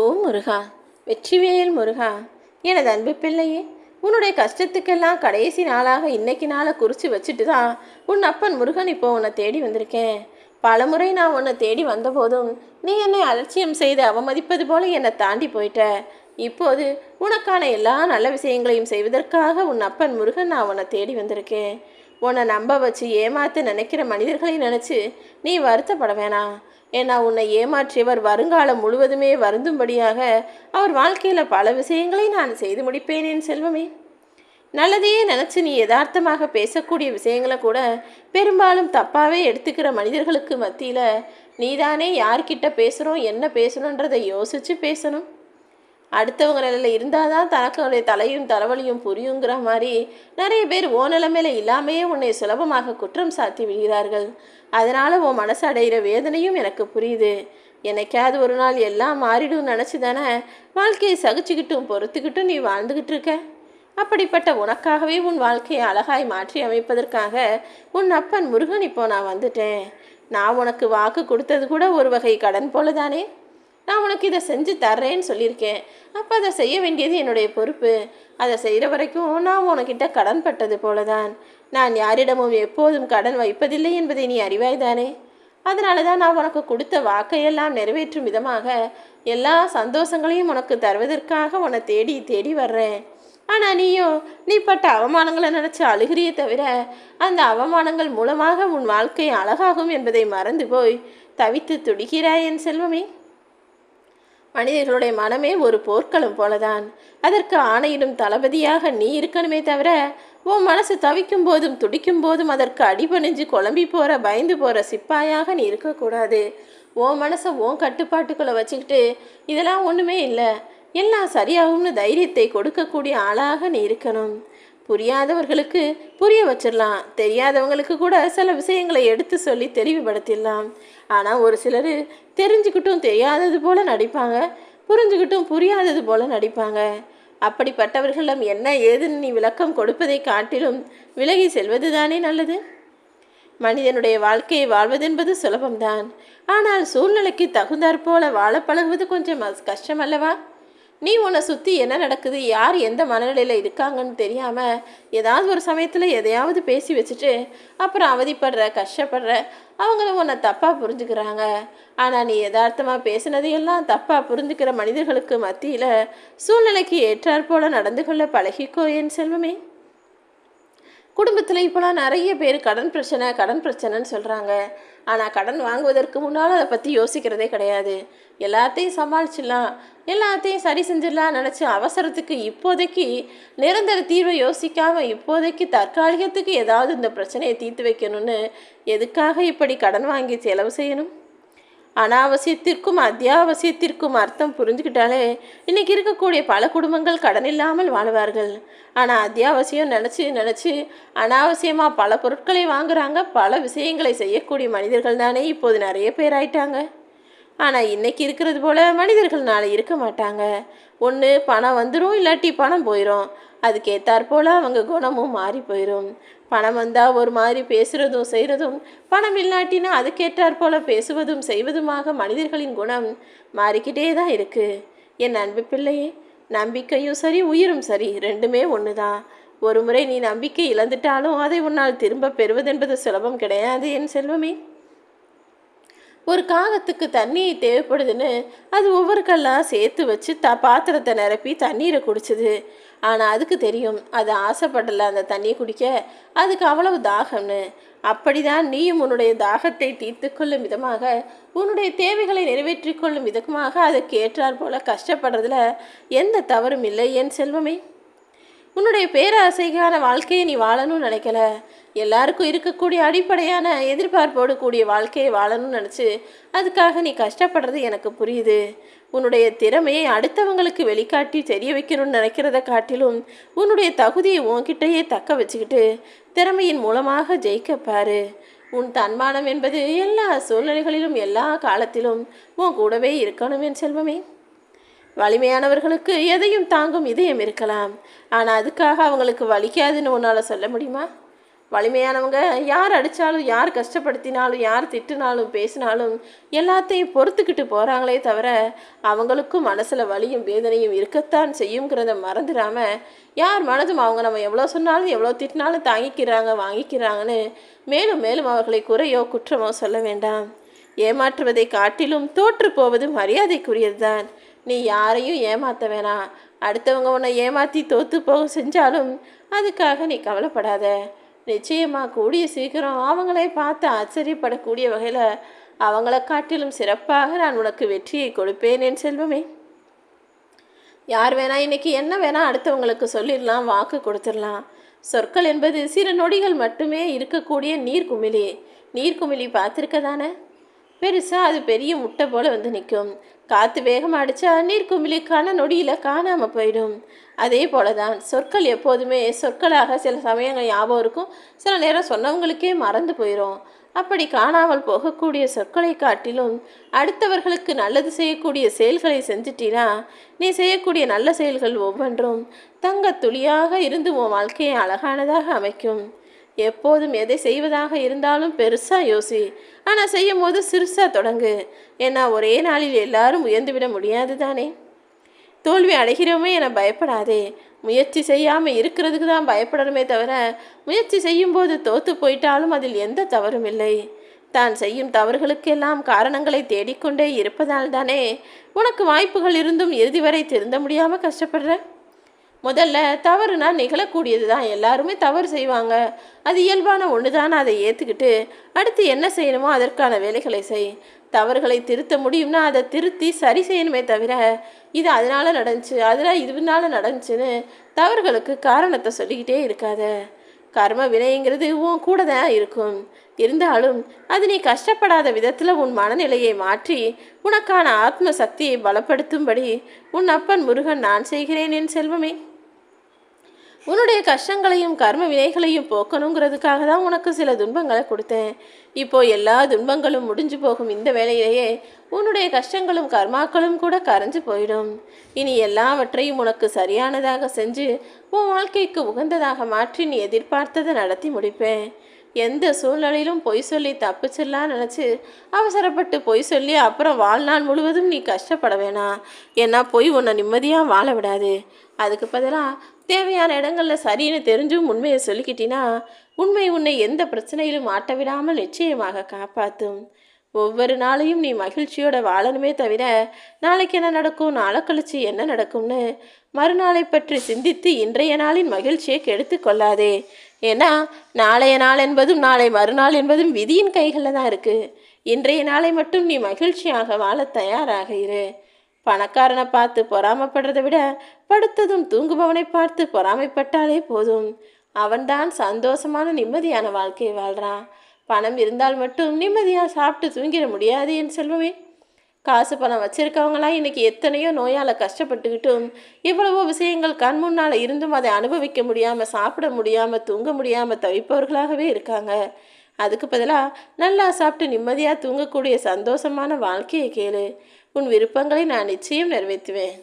ஓ முருகா வெற்றிவேல் முருகா எனது அன்பு பிள்ளையே உன்னுடைய கஷ்டத்துக்கெல்லாம் கடைசி நாளாக இன்னைக்கு நாளை குறித்து வச்சுட்டு தான் உன் அப்பன் முருகன் இப்போ உன்னை தேடி வந்திருக்கேன். பலமுறை நான் உன்னை தேடி வந்தபோதும் நீ என்னை அலட்சியம் செய்து அவமதிப்பது போல என்னை தாண்டி போயிட்ட. இப்போது உனக்கான எல்லா நல்ல விஷயங்களையும் செய்வதற்காக உன் அப்பன் முருகன் நான் உன்னை தேடி வந்திருக்கேன். உன்னை நம்ப வச்சு ஏமாத்த நினைக்கிற மனிதர்களை நினச்சி நீ வருத்தப்பட வேணாம். ஏன்னா உன்னை ஏமாற்றியவர் வருங்காலம் முழுவதுமே வருந்தும்படியாக அவர் வாழ்க்கையில் பல விஷயங்களை நான் செய்து முடிப்பேன் என் செல்வமே. நல்லதையே நினச்சி நீ யதார்த்தமாக பேசக்கூடிய விஷயங்களை கூட பெரும்பாலும் தப்பாகவே எடுத்துக்கிற மனிதர்களுக்கு மத்தியில் நீதானே யார்கிட்ட பேசுகிறோம் என்ன பேசணுன்றதை யோசித்து பேசணும். அடுத்தவங்க நிலையில் இருந்தால் தான் தனக்குடைய தலையும் தலைவலியும் புரியுங்கிற மாதிரி நிறைய பேர் ஓ நிலைமையில இல்லாமையே உன்னை சுலபமாக குற்றம் சாத்தி விடுகிறார்கள். அதனால் உன் மனசு அடைகிற வேதனையும் எனக்கு புரியுது. என்னைக்காவது ஒரு நாள் எல்லாம் மாறிடும் நினச்சி தானே வாழ்க்கையை சகிச்சுக்கிட்டும் பொறுத்துக்கிட்டும் நீ வாழ்ந்துக்கிட்டு இருக்க? அப்படிப்பட்ட உனக்காகவே உன் வாழ்க்கையை அழகாய் மாற்றி அமைப்பதற்காக உன் அப்பன் முருகன் இப்போ நான் வந்துட்டேன். நான் உனக்கு வாக்கு கொடுத்தது கூட ஒரு வகை கடன் போல தானே நான் உனக்கு இதை செஞ்சு தர்றேன்னு சொல்லியிருக்கேன். அப்போ அதை செய்ய வேண்டியது என்னுடைய பொறுப்பு. அதை செய்கிற வரைக்கும் நான் உனக்கிட்ட கடன் பட்டது போலதான். நான் யாரிடமும் எப்போதும் கடன் வைப்பதில்லை என்பதை நீ அறிவாய்தானே? அதனால தான் நான் உனக்கு கொடுத்த வாக்கையெல்லாம் நிறைவேற்றும் விதமாக எல்லா சந்தோஷங்களையும் உனக்கு தருவதற்காக உன்னை தேடி தேடி வர்றேன். ஆனால் நீயோ நீ பட்ட அவமானங்களை நினச்சி அழுகிறியே தவிர அந்த அவமானங்கள் மூலமாக உன் வாழ்க்கை அழகாகும் என்பதை மறந்து போய் தவித்து துடிக்கிறாய் என் செல்வமே. மனிதர்களுடைய மனமே ஒரு போர்க்களம் போலதான். அதற்கு ஆணையிடும் தளபதியாக நீ இருக்கணுமே தவிர உன் மனசு தவிக்கும் போதும் துடிக்கும் போதும் அதற்கு அடிபணிஞ்சு குழம்பி போகிற பயந்து போகிற சிப்பாயாக நீ இருக்கக்கூடாது. உன் மனசை உன் கட்டுப்பாட்டுக்குள்ளே வச்சுக்கிட்டு இதெல்லாம் ஒன்றுமே இல்லை. எல்லாம் சரியாகும்னு தைரியத்தை கொடுக்கக்கூடிய ஆளாக நீ இருக்கணும். புரியாதவர்களுக்கு புரிய வச்சிடலாம். தெரியாதவங்களுக்கு கூட சில விஷயங்களை எடுத்து சொல்லி தெளிவுபடுத்திடலாம். ஆனால் ஒரு சிலர் தெரிஞ்சுக்கிட்டும் தெரியாதது போல் நடிப்பாங்க புரிஞ்சுக்கிட்டும் புரியாதது போல் நடிப்பாங்க. அப்படிப்பட்டவர்களிடம் என்ன ஏதுன்னு நீ விளக்கம் கொடுப்பதை காட்டிலும் விலகி செல்வது தானே நல்லது? மனிதனுடைய வாழ்க்கையை வாழ்வதென்பது சுலபம்தான். ஆனால் சூழ்நிலைக்கு தகுந்தாற்போல வாழ பழகுவது கொஞ்சம் கஷ்டம் அல்லவா நீ உன்னை சுற்றி என்ன நடக்குது? யார் எந்த மனநிலையில் இருக்காங்கன்னு தெரியாமல் ஏதாவது ஒரு சமயத்தில் எதையாவது பேசி வச்சுட்டு அப்புறம் அவதிப்படுற கஷ்டப்படுற அவங்களும் உன்னை தப்பாக புரிஞ்சுக்கிறாங்க. ஆனால் நீ யதார்த்தமாக பேசினதையெல்லாம் தப்பாக புரிஞ்சுக்கிற மனிதர்களுக்கு மத்தியில் சூழ்நிலைக்கு ஏற்றாற்போல் நடந்து கொள்ள பழகிக்கோ என் செல்வமே? குடும்பத்தில் இப்போலாம் நிறைய பேர் கடன் பிரச்சனை கடன் பிரச்சனைன்னு சொல்கிறாங்க ஆனால் கடன் வாங்குவதற்கு முன்னால் அதை பற்றி யோசிக்கிறதே கிடையாது. எல்லாத்தையும் சமாளிச்சிடலாம். எல்லாத்தையும் சரி செஞ்சிடலாம் நினச்சி அவசரத்துக்கு இப்போதைக்கு நிரந்தர தீர்வை யோசிக்காமல் இப்போதைக்கு தற்காலிகத்துக்கு ஏதாவது இந்த பிரச்சனையை தீர்த்து வைக்கணும்னு எதுக்காக இப்படி கடன் வாங்கி செலவு செய்யணும்? அனாவசியத்திற்கும் அத்தியாவசியத்திற்கும் அர்த்தம் புரிஞ்சுக்கிட்டாலே இன்றைக்கி இருக்கக்கூடிய பல குடும்பங்கள் கடன் இல்லாமல் வாழ்வார்கள். ஆனால் அத்தியாவசியம் நினச்சி நினச்சி அனாவசியமாக பல பொருட்களை வாங்குறாங்க பல விஷயங்களை செய்யக்கூடிய மனிதர்கள் தானே இப்போது நிறைய பேர் ஆயிட்டாங்க. ஆனால் இன்றைக்கி இருக்கிறது போல் மனிதர்கள் நாளை இருக்க மாட்டாங்க. ஒன்று பணம் வந்துடும் இல்லாட்டி பணம் போயிடும் அதுக்கேற்றாற் போல் அவங்க குணமும் மாறி போயிடும் பணம் வந்தால் ஒரு மாதிரி பேசுகிறதும் செய்கிறதும் பணம் இல்லாட்டினா அதுக்கேற்றாற் போல் பேசுவதும் செய்வதுமாக மனிதர்களின் குணம் மாறிக்கிட்டே தான் இருக்குது என் அன்பு பிள்ளையே நம்பிக்கையும் சரி உயிரும் சரி ரெண்டுமே ஒன்று தான் ஒரு முறை நீ நம்பிக்கை இழந்துட்டாலும் அதை உன்னால் திரும்ப பெறுவதென்பது சுலபம் கிடையாது என் செல்வமே. ஒரு காகத்துக்கு தண்ணி தேவைப்படுதுன்னு அது ஒவ்வொரு கல்லாக சேர்த்து வச்சு த பாத்திரத்தை நிரப்பி தண்ணீரை குடிச்சுது. ஆனால் அதுக்கு தெரியும் அது ஆசைப்படல அந்த தண்ணியை குடிக்க. அதுக்கு அவ்வளவு தாகம்னு. அப்படிதான் நீயும் உன்னுடைய தாகத்தை தீர்த்து கொள்ளும் விதமாக உன்னுடைய தேவைகளை நிறைவேற்றி கொள்ளும் விதமாக அதுக்கு ஏற்றாற்போல கஷ்டப்படுறதுல எந்த தவறும் இல்லை என் செல்வமே. உன்னுடைய பேராசைக்கான வாழ்க்கையை நீ வாழணும்னு நினைக்கல? எல்லாருக்கும் இருக்கக்கூடிய அடிப்படையான எதிர்பார்ப்போடு கூடிய வாழ்க்கையை வாழணும்னு நினச்சி அதுக்காக நீ கஷ்டப்படுறது எனக்கு புரியுது. உன்னுடைய திறமையை அடுத்தவங்களுக்கு வெளிக்காட்டி தெரிய வைக்கணும்னு நினைக்கிறத காட்டிலும் உன்னுடைய தகுதியை உன்கிட்டயே தக்க வச்சுக்கிட்டு திறமையின் மூலமாக ஜெயிக்க பாரு. உன் தன்மானம் என்பது எல்லா சூழ்நிலைகளிலும் எல்லா காலத்திலும் உன் கூடவே இருக்கணும் என் செல்வமே. வலிமையானவர்களுக்கு எதையும் தாங்கும் இதயம் இருக்கலாம். ஆனால் அதுக்காக அவங்களுக்கு வலிக்காதுன்னு உன்னால் சொல்ல முடியுமா? வலிமையானவங்க யார் அடித்தாலும் யார் கஷ்டப்படுத்தினாலும் யார் திட்டினாலும் பேசினாலும் எல்லாத்தையும் பொறுத்துக்கிட்டு போகிறாங்களே தவிர அவங்களுக்கும் மனசில் வலியும் வேதனையும் இருக்கத்தான் செய்யுங்கிறத மறந்துடாம யார் மனதும் அவங்க நம்ம எவ்வளோ சொன்னாலும் எவ்வளோ திட்டினாலும் தாங்கிக்கிறாங்க வாங்கிக்கிறாங்கன்னு மேலும் மேலும் அவர்களை குறையோ குற்றமோ சொல்ல வேண்டாம். ஏமாற்றுவதை காட்டிலும் தோற்று போவது மரியாதைக்குரியதுதான். நீ யாரையும் ஏமாற்ற வேணாம். அடுத்தவங்க உன்னை ஏமாற்றி தோற்று போக செஞ்சாலும் அதுக்காக நீ கவலைப்படாத. நிச்சயமாக கூடிய சீக்கிரம் அவங்களே பார்த்து ஆச்சரியப்படக்கூடிய வகையில் அவங்கள காட்டிலும் சிறப்பாக நான் உனக்கு வெற்றியை கொடுப்பேன் என் செல்வமே. யார் வேணா இன்னைக்கு என்ன வேணா அடுத்தவங்களுக்கு சொல்லிடலாம் வாக்கு கொடுத்துடலாம். சொற்கள் என்பது சிறு நொடிகள் மட்டுமே இருக்கக்கூடிய நீர்க்குமிழி. நீர்க்குமிழி பார்த்துருக்க தானே பெருசாக அது பெரிய முட்டை போல் வந்து நிற்கும். காற்று வேகமாக அடித்தா நீர்க்குமிழிக்கான நொடியில் காணாமல் போயிடும். அதே போல தான் சொற்கள் எப்போதுமே சொற்களாக சில சமயங்கள் ஞாபகம் இருக்கும். சில நேரம் சொன்னவங்களுக்கே மறந்து போயிடும் அப்படி காணாமல் போகக்கூடிய சொற்களை காட்டிலும் அடுத்தவர்களுக்கு நல்லது செய்யக்கூடிய செயல்களை செஞ்சிட்டினா நீ செய்யக்கூடிய நல்ல செயல்கள் ஒவ்வொன்றும் தங்க துளியாக இருந்து உன் வாழ்க்கையை அழகானதாக அமைக்கும். எப்போதும் எதை செய்வதாக இருந்தாலும் பெருசாக யோசி. ஆனால் செய்யும் போது சிறுசாக தொடங்கு. ஏன்னா ஒரே நாளில் எல்லாரும் உயர்ந்துவிட முடியாது தானே தோல்வி அடைகிறோமே என பயப்படாதே. முயற்சி செய்யாமல் இருக்கிறதுக்கு தான் பயப்படணுமே தவிர முயற்சி செய்யும்போது தோற்று போயிட்டாலும் அதில் எந்த தவறும் இல்லை. தான் செய்யும் தவறுகளுக்கெல்லாம் காரணங்களை தேடிக்கொண்டே இருப்பதால் தானே உனக்கு வாய்ப்புகள் இருந்தும் இறுதி வரை திருந்த முடியாமல் கஷ்டப்படுற? முதல்ல தவறுனா நிகழக்கூடியது தான் எல்லாருமே தவறு செய்வாங்க. அது இயல்பான ஒன்று தான் அதை ஏற்றுக்கிட்டு அடுத்து என்ன செய்யணுமோ அதற்கான வேலைகளை செய். தவறுகளை திருத்த முடியும்னா அதை திருத்தி சரி செய்யணுமே தவிர இது அதனால் நடந்துச்சு அதில் இதுனால நடந்துச்சுன்னு தவறுகளுக்கு காரணத்தை சொல்லிக்கிட்டே இருக்காத. கர்ம வினைங்கிறது உன் கூட தான் இருக்கும். இருந்தாலும் அது நீ கஷ்டப்படாத விதத்தில் உன் மனநிலையை மாற்றி உனக்கான ஆத்ம சக்தியை பலப்படுத்தும்படி உன் அப்பன் முருகன் நான் செய்கிறேன் என் செல்வமே. உன்னுடைய கஷ்டங்களையும் கர்ம வினைகளையும் போக்கணுங்கிறதுக்காக தான் உனக்கு சில துன்பங்களை கொடுத்தேன். இப்போ எல்லா துன்பங்களும் முடிஞ்சு போகும் இந்த வேளையிலேயே உன்னுடைய கஷ்டங்களும் கர்மாக்களும் கூட கரைஞ்சு போயிடும். இனி எல்லாவற்றையும் உனக்கு சரியானதாக செஞ்சு உன் வாழ்க்கைக்கு உகந்ததாக மாற்றி நீ எதிர்பார்த்ததை நடத்தி முடிப்பேன். எந்த சூழ்நிலையிலும் பொய் சொல்லி தப்பிச்சிடலாம் நினச்சி அவசரப்பட்டு பொய் சொல்லி அப்புறம் வாழ்நாள் முழுவதும் நீ கஷ்டப்பட வேணாம். ஏன்னா பொய் உன்னை நிம்மதியாக வாழ விடாது. அதுக்கு பதிலாக தேவையான இடங்களில் சரின்னு தெரிஞ்சும் உண்மையை சொல்லிக்கிட்டினா உண்மை உன்னை எந்த பிரச்சனையிலும் மாட்ட விடாமல் நிச்சயமாக காப்பாற்றும் ஒவ்வொரு நாளையும் நீ மகிழ்ச்சியோட வாழணுமே தவிர நாளைக்கு என்ன நடக்கும் நாளை கழிச்சு என்ன நடக்கும்னு மறுநாளை பற்றி சிந்தித்து இன்றைய நாளின் மகிழ்ச்சியை கெடுத்து கொள்ளாதே. ஏன்னா நாளைய நாள் என்பதும் நாளை மறுநாள் என்பதும் விதியின் கைகளில் தான் இருக்குது இன்றைய நாளை மட்டும் நீ மகிழ்ச்சியாக வாழ தயாராக இரு. பணக்காரனை பார்த்து பொறாமப்படுறதை விட படுத்ததும் தூங்குபவனை பார்த்து பொறாமைப்பட்டாலே போதும். அவன்தான் சந்தோஷமான நிம்மதியான வாழ்க்கையை வாழ்கிறான் பணம் இருந்தால் மட்டும் நிம்மதியாக சாப்பிட்டு தூங்கிட முடியாது என் செல்வமே. காசு பணம் வச்சிருக்கவங்களாம் இன்னைக்கு எத்தனையோ நோயால் கஷ்டப்பட்டுக்கிட்டும். எவ்வளவோ விஷயங்கள் கண் முன்னால் இருந்தும் அதை அனுபவிக்க முடியாமல் சாப்பிட முடியாமல் தூங்க முடியாமல் தவிப்பவர்களாகவே இருக்காங்க. அதுக்கு பதிலாக நல்லா சாப்பிட்டு நிம்மதியாக தூங்கக்கூடிய சந்தோஷமான வாழ்க்கையை கேளு. உன் விருப்பங்களை நான் நிச்சயம் நிறைவேற்றுவேன்.